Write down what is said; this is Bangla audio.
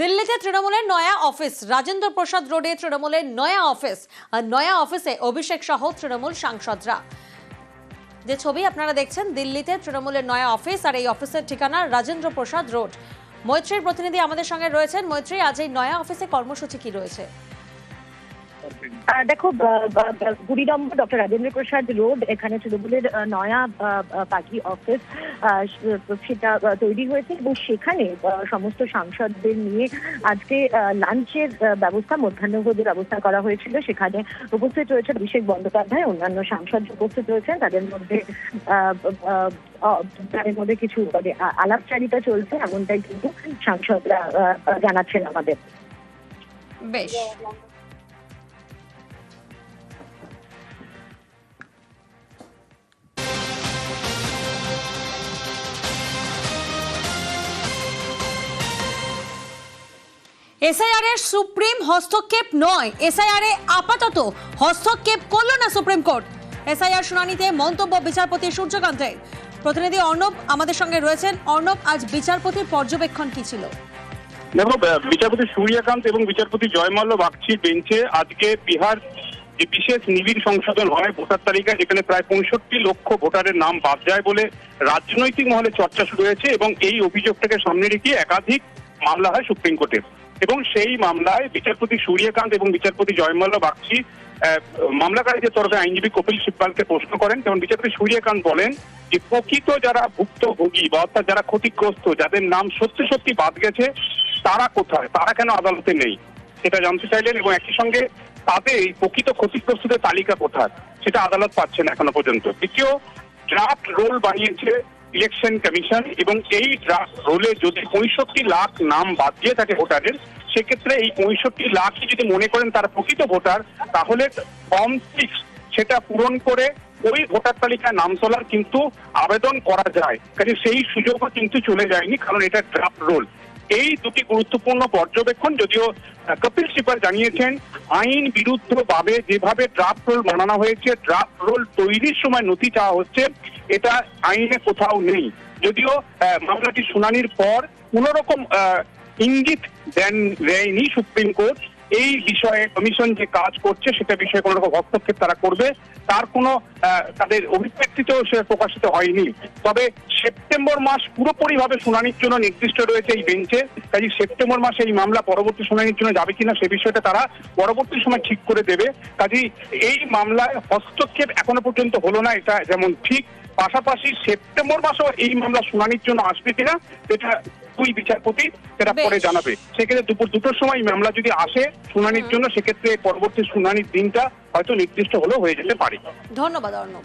দিল্লিতে তৃণমূলের নয়া অফিস, রাজেন্দ্র প্রসাদ রোডে তৃণমূলের নয়া অফিস, আর নয়া অফিসে অভিষেক সহ তৃণমূল সাংসদরা। যে ছবি আপনারা দেখছেন, দিল্লিতে তৃণমূলের নয়া অফিস আর এই অফিসের ঠিকানা রাজেন্দ্র প্রসাদ রোড। মৈত্রীর প্রতিনিধি আমাদের সঙ্গে রয়েছেন। মৈত্রী, আজ এই নয়া অফিসে কর্মসূচি কি রয়েছে? দেখো, ব- ব- ব- number doctor Rajendra Prasad road, এখানে তৃণমূলের নয়া পার্টি অফিস সেটা তৈরি হয়েছে এবং সেখানে সমস্ত সাংসদদের নিয়ে আজকে লাঞ্চের ব্যবস্থা মধ্যাহ্নভোজের ব্যবস্থা করা হয়েছিল। সেখানে উপস্থিত রয়েছে অভিষেক বন্দ্যোপাধ্যায়, অন্যান্য সাংসদ উপস্থিত রয়েছেন, তাদের মধ্যে তাদের মধ্যে কিছু মানে আলাপচারিতা চলছে, এমনটাই কিন্তু সাংসদরা জানাচ্ছেন আমাদের। বেশ। এসআইআর এর সুপ্রিম হস্তক্ষেপ নয়। এসআইআর এ আপাতত হস্তক্ষেপ করল না সুপ্রিম কোর্ট। এসআইআর শুনানিতে মন্তব্য বিচারপতি সূর্যকান্তের প্রতিনিধি অর্ণব আমাদের সঙ্গে রয়েছেন। অর্ণব, আজ বিচারপতির পর্যবেক্ষণ কি ছিল? দেখো বিচারপতি সূর্যকান্ত এবং বিচারপতি জয়মাল্য বাগচির বেঞ্চে আজকে বিহার যে বিশেষ নিবিড় সংশোধন হয়, ভোটার তালিকায় যেখানে প্রায় পঁয়ষট্টি লক্ষ ভোটারের নাম বাদ যায় বলে রাজনৈতিক মহলে চর্চা শুরু হয়েছে এবং এই অভিযোগটাকে সামনে রেখে একাধিক মামলা হয় সুপ্রিম কোর্টে এবং সেই মামলায় বিচারপতি সূর্যকান্ত এবং বিচারপতি জয়মাল্য বাগচি মামলাকারীদের তরফে আইনজীবী কপিল সিব্বালকে প্রশ্ন করেন, যেমন বিচারপতি সূর্যকান্ত বলেন যে প্রকৃত যারা ভুক্তভোগী বা অর্থাৎ যারা ক্ষতিগ্রস্ত, যাদের নাম সত্যি সত্যি বাদ গেছে, তারা কোথায়? তারা কেন আদালতে নেই? সেটা জানতে চাইলেন এবং একই সঙ্গে তাদের এই প্রকৃত ক্ষতিগ্রস্তদের তালিকা কোথায়? সেটা আদালত পাচ্ছে না এখনও পর্যন্ত। দ্বিতীয় ড্রাফট রোল বানিয়েছে ইলেকশন কমিশন এবং এই ড্রাফট রোলে যদি পঁয়ষট্টি লাখ নাম বাদ দিয়ে থাকে ভোটারের সেক্ষেত্রে এই পঁয়ষট্টি লাখই যদি মনে করেন তার প্রকৃত ভোটার, তাহলে ফর্ম সিক্স সেটা পূরণ করে ওই ভোটার তালিকায় নাম তোলার কিন্তু আবেদন করা যায়। কাজে সেই সুযোগও কিন্তু চলে যায়নি, কারণ এটা ড্রাফট রোল এই দুটি গুরুত্বপূর্ণ পর্যবেক্ষণ যদিও কপিল সিপার জানিয়েছেন, আইন বিরুদ্ধ ভাবে যেভাবে ড্রাফট রোল বানানো হয়েছে ড্রাফট রোল তৈরির সময় নথি চাওয়া হচ্ছে, এটা আইনে কোথাও নেই। যদিও মামলাটি শুনানির পর কোন রকম ইঙ্গিত দেন, দেয়নি সুপ্রিম কোর্ট। এই বিষয়ে কমিশন যে কাজ করছে, সেটা বিষয়ে কোনো রকম হস্তক্ষেপ তারা করবে। তার কোনো তাদের অভিব্যক্তিতেও সে প্রকাশিত হয়নি। তবে সেপ্টেম্বর মাস পুরোপুরি ভাবে শুনানির জন্য নির্দিষ্ট রয়েছে এই বেঞ্চে। কাজে সেপ্টেম্বর মাসে এই মামলা পরবর্তী শুনানির জন্য যাবে কিনা সে বিষয়টা তারা পরবর্তী সময় ঠিক করে দেবে। কাজেই এই মামলায় হস্তক্ষেপ এখনও পর্যন্ত হলো না এটা যেমন ঠিক। পাশাপাশি সেপ্টেম্বর মাসেও এই মামলা শুনানির জন্য আসবে কিনা সেটা দুই বিচারপতি সেটা পরে জানাবে। সেক্ষেত্রে দুপুর দুটোর সময় এই মামলা যদি আসে শুনানির জন্য সেক্ষেত্রে পরবর্তী শুনানির দিনটা হয়তো নির্দিষ্ট হলেও হয়ে যেতে পারে। ধন্যবাদ অর্ণব।